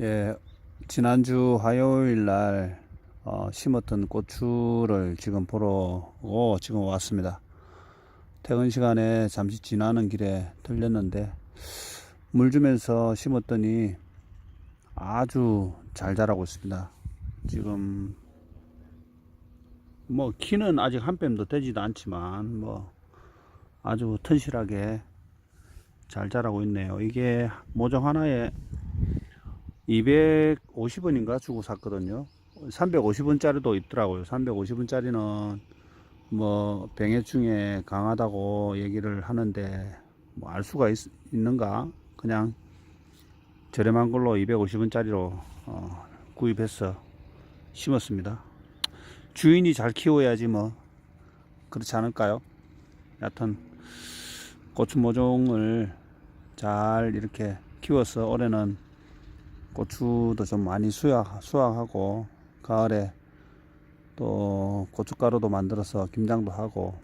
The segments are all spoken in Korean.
예, 지난주 화요일 날 어, 심었던 고추를 지금 보러 오, 지금 왔습니다. 퇴근 시간에 잠시 지나는 길에 들렸는데 물 주면서 심었더니 아주 잘 자라고 있습니다. 지금 뭐 키는 아직 한 뼘도 되지도 않지만 뭐 아주 튼실하게 잘 자라고 있네요. 이게 모종 하나에 250원인가 주고 샀거든요. 350원짜리도 있더라고요. 350원짜리는 뭐 병해충에 강하다고 얘기를 하는데 뭐 알 수가 있, 는가 그냥 저렴한 걸로 250원짜리로 어, 구입해서 심었습니다. 주인이 잘 키워야지 뭐 그렇지 않을까요? 여하튼 고추 모종을 잘 이렇게 키워서 올해는 고추도 좀 많이 수확, 수확하고 가을에 또 고춧가루도 만들어서 김장도 하고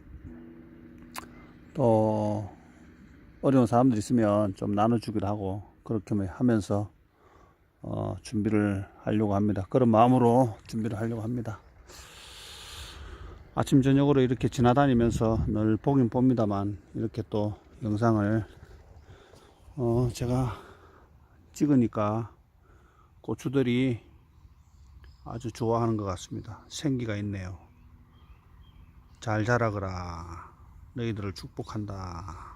또 어려운 사람들 있으면 좀 나눠주기도 하고 그렇게 하면서 어, 준비를 하려고 합니다. 그런 마음으로 준비를 하려고 합니다. 아침 저녁으로 이렇게 지나다니면서 늘 보긴 봅니다만 이렇게 또 영상을 어, 제가 찍으니까 고추들이 아주 좋아하는 것 같습니다. 생기가 있네요. 잘 자라거라. 너희들을 축복한다.